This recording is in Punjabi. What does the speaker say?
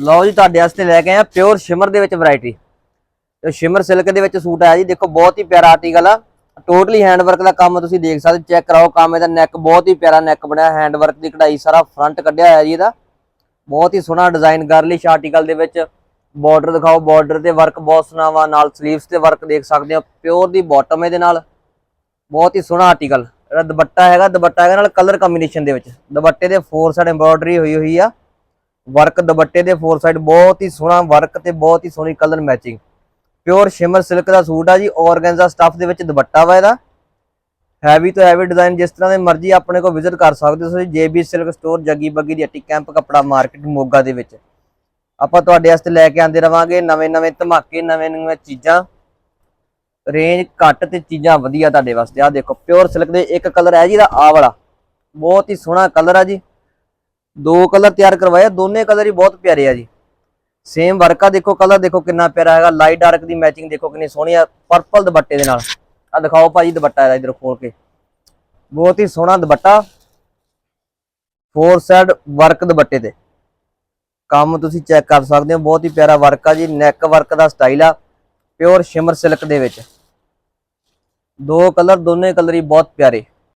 ਲਓ ਜੀ, ਤੁਹਾਡੇ ਵਾਸਤੇ ਲੈ ਕੇ ਆਏ ਆ ਪਿਓਰ ਸ਼ਿਮਰ ਦੇ ਵਿੱਚ ਵੈਰਾਈਟੀ ਤੇ ਸ਼ਿਮਰ ਸਿਲਕ ਦੇ ਵਿੱਚ ਸੂਟ ਆਇਆ ਜੀ, ਦੇਖੋ, ਬਹੁਤ ਹੀ ਪਿਆਰਾ ਆਰਟੀਕਲ ਆ। ਟੋਟਲੀ ਹੈਂਡ ਵਰਕ ਦਾ ਕੰਮ ਤੁਸੀਂ ਦੇਖ ਸਕਦੇ ਚੈੱਕ ਕਰਾਓ, ਕੰਮ ਇਹਦਾ ਨੈਕ ਬਹੁਤ ਹੀ ਪਿਆਰਾ ਨੈਕ ਬਣਿਆ ਹੈਂਡ ਵਰਕ ਦੀ ਕਢਾਈ ਸਾਰਾ ਫਰੰਟ ਕੱਢਿਆ ਹੋਇਆ ਜੀ ਇਹਦਾ। ਬਹੁਤ ਹੀ ਸੋਹਣਾ ਡਿਜ਼ਾਈਨ ਗਰਲਿਸ਼ ਆਰਟੀਕਲ ਦੇ ਵਿੱਚ। ਬਾਰਡਰ ਦਿਖਾਓ ਬਾਰਡਰ ਤੇ ਵਰਕ ਬਹੁਤ ਸੋਹਣਾ ਵਾ, ਨਾਲ ਸਲੀਵਸ ਤੇ ਵਰਕ ਦੇਖ ਸਕਦੇ ਹੋ ਪਿਓਰ ਦੀ ਬਾਟਮ ਇਹਦੇ ਨਾਲ। ਬਹੁਤ ਹੀ ਸੋਹਣਾ ਆਰਟੀਕਲ ਜਿਹੜਾ ਦੁਪੱਟਾ ਹੈਗਾ ਦੁਪੱਟਾ ਹੈਗਾ ਨਾਲ ਕਲਰ ਕੰਬੀਨੇਸ਼ਨ ਦੇ ਵਿੱਚ। ਦੁਪੱਟੇ ਦੇ ਫੋਰ ਸਾਈਡ ਐਮਬ੍ਰੋਇਡਰੀ ਹੋਈ ਹੋਈ ਆ। ਵਰਕ ਦੁਪੱਟੇ ਦੇ ਫੋਰ ਸਾਈਡ ਬਹੁਤ ਹੀ ਸੋਹਣਾ ਵਰਕ ਤੇ ਬਹੁਤ ਹੀ ਸੋਹਣੀ colour matching pure shimmer silk ਦਾ ਸੂਟ ਆ ਜੀ ਆਰਗੈਂਜ਼ਾ ਸਟੱਫ ਦੇ ਵਿੱਚ ਦੁਪੱਟਾ ਵਾ ਇਹਦਾ। ਹੈਵੀ ਤੋਂ ਹੈਵੀ ਡਿਜ਼ਾਈਨ ਜਿਸ ਤਰ੍ਹਾਂ ਦੇ ਮਰਜ਼ੀ ਆਪਣੇ ਕੋਲ ਵਿਜ਼ਿਟ ਕਰ ਸਕਦੇ ਹੋ ਤੁਸੀਂ, JB silk store Jaggi Baggi ਦੀ ਅੱਟੀ ਕੈਂਪ ਕੱਪੜਾ ਮਾਰਕੀਟ ਮੋਗਾ ਦੇ ਵਿੱਚ। ਆਪਾਂ ਤੁਹਾਡੇ ਵਾਸਤੇ ਲੈ ਕੇ ਆਂਦੇ ਰਵਾਂਗੇ ਨਵੇਂ-ਨਵੇਂ ਧਮਾਕੇ, ਨਵੇਂ-ਨਵੇਂ ਚੀਜ਼ਾਂ। ਰੇਂਜ ਘੱਟ ਤੇ ਚੀਜ਼ਾਂ ਵਧੀਆ ਤੁਹਾਡੇ ਵਾਸਤੇ। ਆ ਦੇਖੋ ਪਿਓਰ ਸਿਲਕ ਦੇ ਇੱਕ ਕਲਰ ਹੈ ਜੀ ਦਾ ਆ ਵਾਲਾ। ਬਹੁਤ ਹੀ ਸੋਹਣਾ ਕਲਰ ਆ ਜੀ। ਦੋ ਕਲਰ ਤਿਆਰ ਕਰਵਾਏ ਆ, ਦੋਨੇ ਕਲਰ ਹੀ ਬਹੁਤ ਪਿਆਰੇ ਆ ਜੀ। ਸੇਮ ਵਰਕ ਆ ਦੇਖੋ ਕਲਰ ਦੇਖੋ ਕਿੰਨਾ ਪਿਆਰਾ ਹੈਗਾ ਲਾਈਟ ਡਾਰਕ ਦੀ ਮੈਚਿੰਗ ਦੇਖੋ ਕਿੰਨੀ ਸੋਹਣੀ ਆ ਪਰਪਲ ਦੁਪੱਟੇ ਦੇ ਨਾਲ। ਆ ਦਿਖਾਓ ਭਾਜੀ ਦੁਪੱਟਾ ਇਹਦਾ ਇਧਰ ਖੋਲ ਕੇ। ਬਹੁਤ ਹੀ ਸੋਹਣਾ ਦੁਪੱਟਾ ਫੋਰ ਸਾਈਡ ਵਰਕ ਦੁਪੱਟੇ ਤੇ। ਕੰਮ ਤੁਸੀਂ ਚੈੱਕ ਕਰ ਸਕਦੇ ਹੋ ਬਹੁਤ ਹੀ ਪਿਆਰਾ ਵਰਕ ਆ ਜੀ ਨੈਕ ਵਰਕ ਦਾ ਸਟਾਈਲ ਆ ਪਿਓਰ ਸ਼ਿਮਰ ਸਿਲਕ ਦੇ ਵਿੱਚ। ਦੋ ਕਲਰ ਦੋਨੇ ਕਲਰ ਹੀ ਬਹੁਤ ਪਿਆਰੇ।